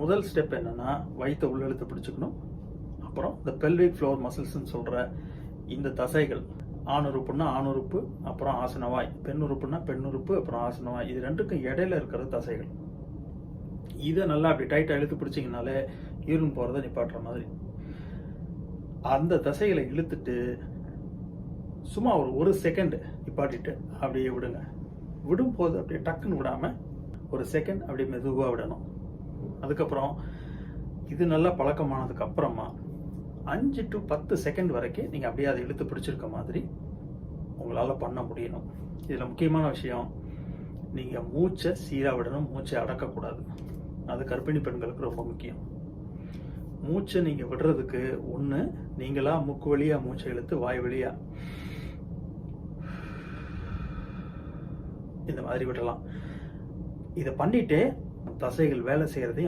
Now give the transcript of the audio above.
முதல் ஸ்டெப் என்னென்னா வயிற்றை உள்ளெழுத்து பிடிச்சிக்கணும். அப்புறம் இந்த பெல்விக் ஃப்ளோர் மசில்ஸ்ன்னு சொல்கிற இந்த தசைகள் ஆண் ஆணுறுப்பு ஆண் உறுப்பு அப்புறம் ஆசனவாய் பெண் உறுப்புன்னா பெண் உறுப்பு அப்புறம் ஆசனவாய் இது ரெண்டுக்கும் இடையில இருக்கிற தசைகள். இதை நல்லா அப்படி டைட்டாக இழுத்து பிடிச்சிங்கனாலே யூரின் போகிறத நிப்பாட்டுற மாதிரி. அந்த தசைகளை இழுத்துட்டு சும்மா ஒரு ஒரு செகண்ட் நிப்பாட்டிட்டு அப்படியே விடுங்க. விடும்போது அப்படியே டக்குன்னு விடாமல் ஒரு செகண்ட் அப்படியே மெதுவாக விடணும். அதுக்கப்புறம் இது நல்லா பழக்கமானதுக்கு அப்புறமா அஞ்சு டு பத்து செகண்ட் வரைக்கும் நீங்கள் அப்படியே அதை இழுத்து பிடிச்சிருக்க மாதிரி உங்களால் பண்ண முடியணும். இதில் முக்கியமான விஷயம் நீங்கள் மூச்சை சீராக விடணும் மூச்சை அடக்கக்கூடாது. அது கர்ப்பிணி பெண்களுக்கு ரொம்ப முக்கியம். மூச்சை நீங்கள் விடுறதுக்கு ஒன்று நீங்களா மூக்கு வழியாக மூச்சை இழுத்து வாய் வழியாக இந்த மாதிரி விடலாம். இதை பண்ணிட்டு தசைகள் வேலை செய்கிறதையும்